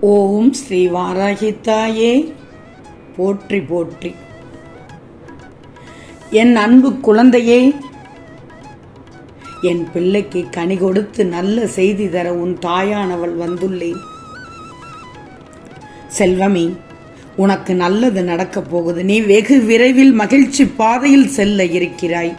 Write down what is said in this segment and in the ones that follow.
ஓம் ஸ்ரீ வாராகித்தாயே. போற்றி போற்றி. என் அன்பு குழந்தையே என் பிள்ளைக்கு கனி கொடுத்து நல்ல செய்தி தர உன் தாயானவள் வந்துள்ளேன் செல்வமே உனக்கு நல்லது நடக்கப் போகுது. நீ வெகு விரைவில் மகிழ்ச்சி பாதையில் செல்ல இருக்கிறாய்.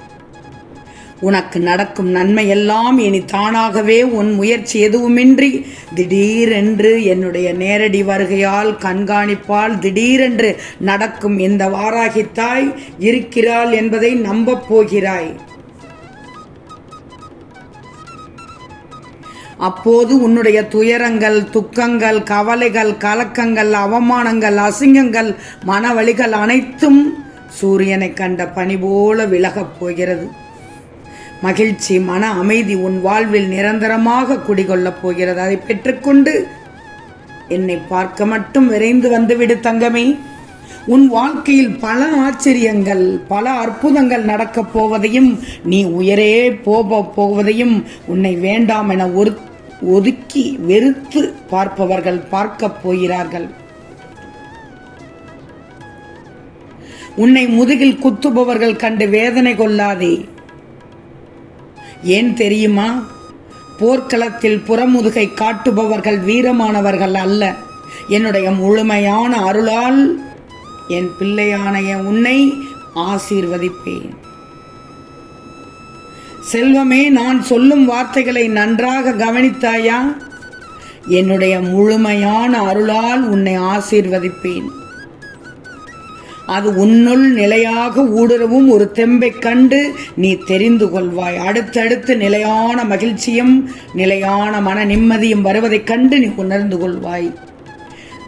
உனக்கு நடக்கும் நன்மையெல்லாம் இனி தானாகவே உன் முயற்சி எதுவுமின்றி திடீரென்று என்னுடைய நேரடி வருகையால் கண்காணிப்பால் திடீரென்று நடக்கும் இந்த வாராகித்தாய் இருக்கிறாள் என்பதை நம்பப் போகிறாய். அப்போது உன்னுடைய துயரங்கள் துக்கங்கள் கவலைகள் கலக்கங்கள் அவமானங்கள் அசிங்கங்கள் மனவழிகள் அனைத்தும் சூரியனை கண்ட பனி போல விலகப் போகிறது. மகிழ்ச்சி மன அமைதி உன் வாழ்வில் நிரந்தரமாக குடிகொள்ளப் போகிறது. அதை பெற்றுக்கொண்டு என்னை பார்க்க மட்டும் விரைந்து வந்துவிடு தங்கமே. உன் வாழ்க்கையில் பல ஆச்சரியங்கள் பல அற்புதங்கள் நடக்கப் போவதையும் நீ உயரே போக போவதையும் உன்னை வேண்டாம் என ஒரு ஒதுக்கி வெறுத்து பார்ப்பவர்கள் பார்க்கப் போகிறார்கள். உன்னை முதுகில் குத்துபவர்கள் கண்டு வேதனை கொள்ளாதே. ஏன் தெரியுமா? போர்க்களத்தில் புறமுதுகை காட்டுபவர்கள் வீரமானவர்கள் அல்ல. என்னுடைய முழுமையான அருளால் என் பிள்ளையானைய உன்னை ஆசீர்வதிப்பேன். செல்வமே நான் சொல்லும் வார்த்தைகளை நன்றாக கவனித்தாயா? என்னுடைய முழுமையான அருளால் உன்னை ஆசீர்வதிப்பேன். அது உன்னுள் நிலையாக ஊடுருவும் ஒரு தெம்பை கண்டு நீ தெரிந்து கொள்வாய். அடுத்தடுத்து நிலையான மகிழ்ச்சியும் நிலையான மன நிம்மதியும் வருவதைக் கண்டு நீ உணர்ந்து கொள்வாய்.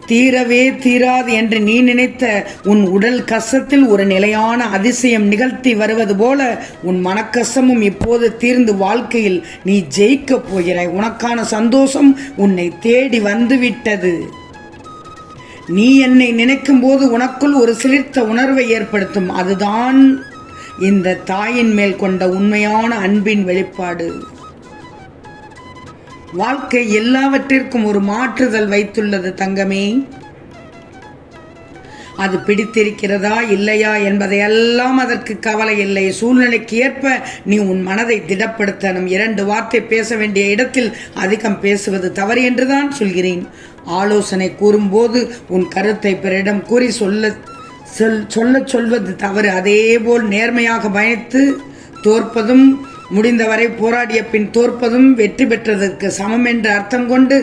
தீரவே தீராது என்று நீ நினைத்த உன் உடல் கசத்தில் ஒரு நிலையான அதிசயம் நிகழ்த்தி வருவது போல உன் மனக்கசமும் இப்போது தீர்ந்து வாழ்க்கையில் நீ ஜெயிக்கப் போகிறாய். உனக்கான சந்தோஷம் உன்னை தேடி வந்துவிட்டது. நீ என்னை நினைக்கும் போது உனக்குள் ஒரு சிலிர்த்த உணர்வை ஏற்படுத்தும். அதுதான் இந்த தாயின் மேல் கொண்ட உண்மையான அன்பின் வெளிப்பாடு. வாழ்க்கை எல்லாவற்றிற்கும் ஒரு மாற்றுதல் வைத்துள்ளது தங்கமே. அது பிடித்திருக்கிறதா இல்லையா என்பதையெல்லாம் அதற்கு கவலை இல்லை. சூழ்நிலைக்கு ஏற்ப நீ உன் மனதை திடப்படுத்தணும். இரண்டு வார்த்தை பேச வேண்டிய இடத்தில் அதிகம் பேசுவது தவறு என்றுதான் சொல்கிறேன். ஆலோசனை கூறும்போது உன் கருத்தை பிறரிடம் கூறி சொல்ல சொல் சொல்லச் சொல்வது தவறு. அதேபோல் நேர்மையாக பயத்து தோற்பதும் முடிந்தவரை போராடிய பின் தோற்பதும் வெற்றி பெற்றதற்கு சமம் என்று அர்த்தம் கொண்டு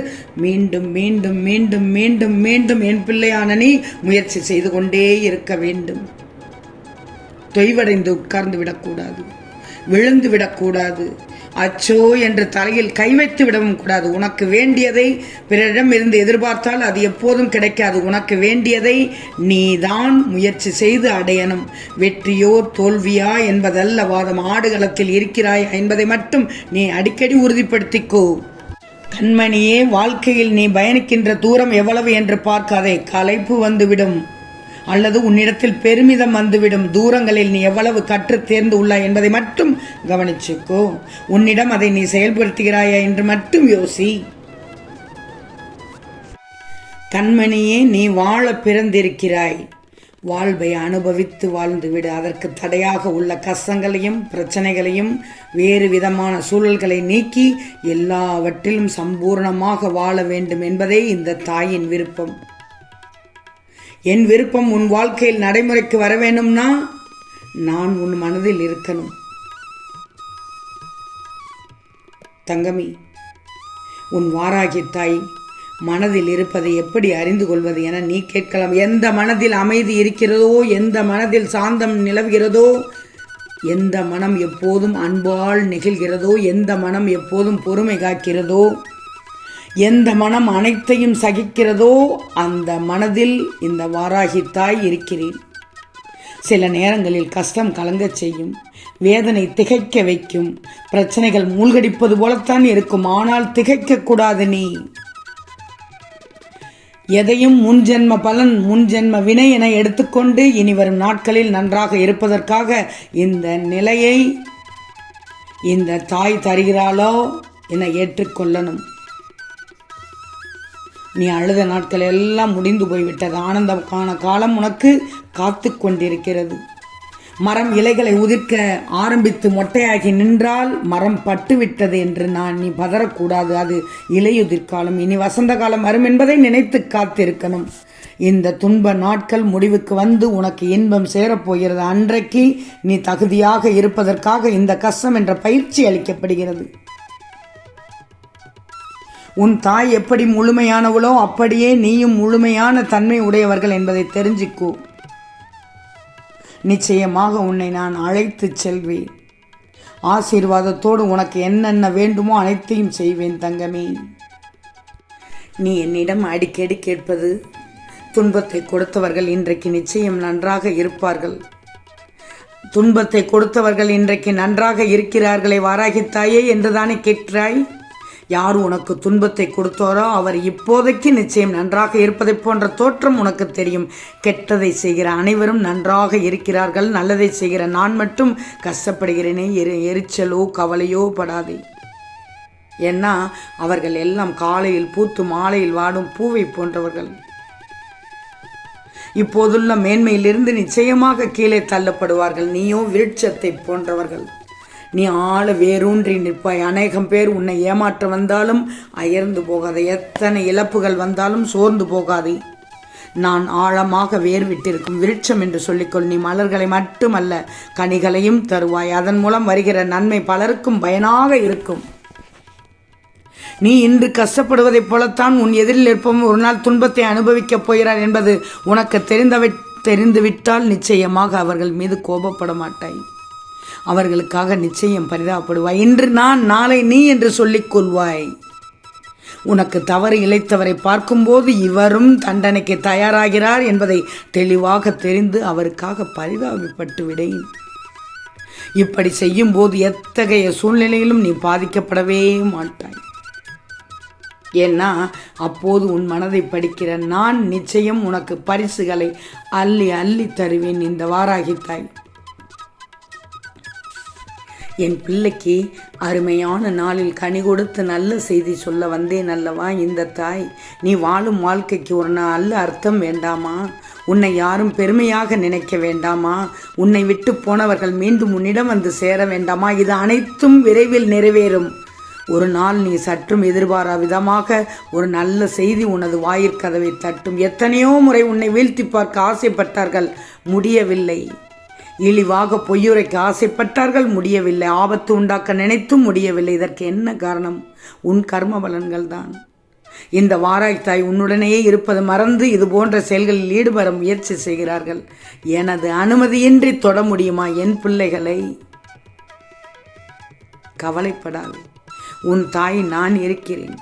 மீண்டும் மீண்டும் மீண்டும் மீண்டும் மீண்டும் என் பிள்ளையான நீ முயற்சி செய்து கொண்டே இருக்க வேண்டும். தொய்வடைந்து உட்கார்ந்து விடக்கூடாது. விழுந்து விடக்கூடாது. அச்சோ என்று தலையில் கை வைத்து விடவும் கூடாது. உனக்கு வேண்டியதை பிறரிடம் இருந்து எதிர்பார்த்தால் அது எப்போதும் கிடைக்காது. உனக்கு வேண்டியதை நீதான் முயற்சி செய்து அடையணும். வெற்றியோ தோல்வியா என்பதல்ல. வாதம் ஆடுகளத்தில் இருக்கிறாய் என்பதை மட்டும் நீ அடிக்கடி உறுதிப்படுத்திக்கோ. கண்மணியே வாழ்க்கையில் நீ பயணிக்கின்ற தூரம் எவ்வளவு என்று பார்க்காதே. களைப்பு வந்துவிடும். அல்லது உன்னிடத்தில் பெருமிதம் வந்துவிடும் தூரங்களில் நீ எவ்வளவு கற்று தேர்ந்து உள்ளாய் என்பதை மட்டும் கவனிச்சுக்கோ. உன்னிடம் அதை நீ செயல்படுத்துகிறாயா என்று மட்டும் யோசி. கண்மணியே நீ வாழ பிறந்திருக்கிறாய். வாழ்வை அனுபவித்து வாழ்ந்துவிடு. அதற்கு தடையாக உள்ள கஷ்டங்களையும் பிரச்சனைகளையும் வேறு விதமான சூழல்களை நீக்கி எல்லாவற்றிலும் சம்பூர்ணமாக வாழ வேண்டும் என்பதே இந்த தாயின் விருப்பம். என் விருப்பம் உன் வாழ்க்கையில் நடைமுறைக்கு வர வேணும்னா நான் உன் மனதில் இருக்கணும். தங்கமி உன் வாராகி தாய் மனதில் இருப்பதை எப்படி அறிந்து கொள்வது என நீ கேட்கலாம். எந்த மனதில் அமைதி இருக்கிறதோ எந்த மனதில் சாந்தம் நிலவுகிறதோ எந்த மனம் எப்போதும் அன்பால் நெகிழ்கிறதோ எந்த மனம் எப்போதும் பொறுமை காக்கிறதோ எந்த மனம் அனைத்தையும் சகிக்கிறதோ அந்த மனதில் இந்த வாராகி தாய் இருக்கிறேன். சில நேரங்களில் கஷ்டம் கலங்கச் செய்யும் வேதனை திகைக்க வைக்கும் பிரச்சனைகள் மூழ்கடிப்பது போலத்தான் இருக்கும். ஆனால் திகைக்கக்கூடாது நீ. எதையும் முன்ஜென்ம பலன் முன்ஜென்ம வினை என எடுத்துக்கொண்டு இனி வரும் நாட்களில் நன்றாக இருப்பதற்காக இந்த நிலையை இந்த தாய் தருகிறாளோ என ஏற்றுக்கொள்ளணும். நீ அழுத நாட்கள் எல்லாம் முடிந்து போய்விட்டது. ஆனந்தமான காலம் உனக்கு காத்து கொண்டிருக்கிறது. மரம் இலைகளை உதிர்க்க ஆரம்பித்து மொட்டையாகி நின்றால் மரம் பட்டுவிட்டது என்று நான் நீ பதறக்கூடாது. அது இலையுதிர்காலம். இனி வசந்த காலம் வரும் என்பதை நினைத்து காத்திருக்கணும். இந்த துன்ப நாட்கள் முடிவுக்கு வந்து உனக்கு இன்பம் சேரப்போகிறது. அன்றைக்கு நீ தகுதியாக இருப்பதற்காக இந்த கஷ்டம் என்ற பயிற்சி அளிக்கப்படுகிறது. உன் தாய் எப்படி முழுமையானவளோ அப்படியே நீயும் முழுமையான தன்மை உடையவர்கள் என்பதை தெரிஞ்சுக்கோ. நிச்சயமாக உன்னை நான் அழைத்துச் செல்வேன். ஆசீர்வாதத்தோடு உனக்கு என்னென்ன வேண்டுமோ அனைத்தையும் செய்வேன் தங்கமே. நீ என்னிடம் அடிக்கடி கேட்பது துன்பத்தை கொடுத்தவர்கள் இன்றைக்கு நிச்சயம் நன்றாக இருப்பார்கள். துன்பத்தை கொடுத்தவர்கள் இன்றைக்கு நன்றாக இருக்கிறார்களே வாராகித்தாயே என்றுதானே கேட்கிறாய்? யார் உனக்கு துன்பத்தை கொடுத்தாரோ அவர் இப்போதைக்கு நிச்சயம் நன்றாக இருப்பதைப் போன்ற தோற்றம் உனக்கு தெரியும். கெட்டதை செய்கிற அனைவரும் நன்றாக இருக்கிறார்கள். நல்லதை செய்கிற நான் மட்டும் கஷ்டப்படுகிறேனே. எரி எரிச்சலோ கவலையோ படாதே. ஏன்னா அவர்கள் எல்லாம் காலையில் பூத்து மாலையில் வாடும் பூவை போன்றவர்கள். இப்போதுள்ள மேன்மையிலிருந்து நிச்சயமாக கீழே தள்ளப்படுவார்கள். நீயோ விருட்சத்தை போன்றவர்கள். நீ ஆள வேரூன்றி நிற்பாய். அநேகம் பேர் உன்னை ஏமாற்ற வந்தாலும் அயர்ந்து போகாத. எத்தனை இழப்புகள் வந்தாலும் சோர்ந்து போகாதே. நான் ஆழமாக வேர் விட்டிருக்கும் விருட்சம் என்று சொல்லிக்கொள். நீ மலர்களை மட்டுமல்ல கனிகளையும் தருவாய். அதன் மூலம் வருகிற நன்மை பலருக்கும் பயனாக இருக்கும். நீ இன்று கஷ்டப்படுவதைப் போலத்தான் உன் எதிரில் இருப்பவன் ஒரு நாள் துன்பத்தை அனுபவிக்கப் போகிறார் என்பது உனக்கு தெரிந்தவை தெரிந்துவிட்டால் நிச்சயமாக அவர்கள் மீது கோபப்பட மாட்டாய். அவர்களுக்காக நிச்சயம் பரிதாபப்படுவாய். இன்று நான் நாளை நீ என்று சொல்லிக் கொள்வாய். உனக்கு தவறு இழைத்தவரை பார்க்கும்போது இவரும் தண்டனைக்கு தயாராகிறார் என்பதை தெளிவாக தெரிந்து அவருக்காக பரிதாபப்பட்டு விடேன் இப்படி செய்யும்போது எத்தகைய சூழ்நிலையிலும் நீ பாதிக்கப்படவே மாட்டாய். ஏன்னா அப்போது உன் மனதை படிக்கிற நான் நிச்சயம் உனக்கு பரிசுகளை அள்ளி அள்ளி தருவேன் இந்த வாராகித்தாய். என் பிள்ளைக்கு அருமையான நாளில் கனி கொடுத்து நல்ல செய்தி சொல்ல வந்தேன் அல்லவா இந்த தாய்? நீ வாழும் வாழ்க்கைக்கு ஒரு நல்ல அர்த்தம் வேண்டாமா? உன்னை யாரும் பெருமையாக நினைக்க வேண்டாமா? உன்னை விட்டு போனவர்கள் மீண்டும் உன்னிடம் வந்து சேர வேண்டாமா? இது அனைத்தும் விரைவில் நிறைவேறும். ஒரு நாள் நீ சற்றும் எதிர்பாரா விதமாக ஒரு நல்ல செய்தி உனது வாயிற்கதவை தட்டும். எத்தனையோ முறை உன்னை வீழ்த்தி பார்க்க ஆசைப்பட்டார்கள். முடியவில்லை. இழிவாக பொய்யுரைக்க ஆசைப்பட்டார்கள். முடியவில்லை. ஆபத்து உண்டாக்க நினைத்தும் முடியவில்லை. இதற்கு என்ன காரணம்? உன் கர்ம பலன்கள் தான் இந்த வாராய்த்தாய் உன்னுடனேயே இருப்பது மறந்து இது போன்ற செயல்களில் ஈடுபட முயற்சி செய்கிறார்கள். எனது அனுமதியின்றி தொட முடியுமா என் பிள்ளைகளை? கவலைப்படாது. உன் தாய் நான் இருக்கிறேன்.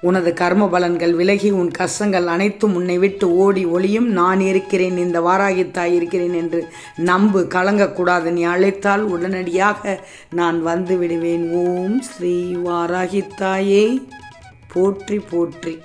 உனது கர்ம பலன்கள் விலகி உன் கஷ்டங்கள் அனைத்தும் உன்னை விட்டு ஓடி ஒளியும். நான் இருக்கிறேன் இந்த வாராகித்தாய் இருக்கிறேன் என்று நம்பு கலங்கக்கூடாது. நீ அழைத்தால் உடனடியாக நான் வந்து விடுவேன். ஓம் ஸ்ரீ வாராகித்தாயே. போற்றி போற்றி.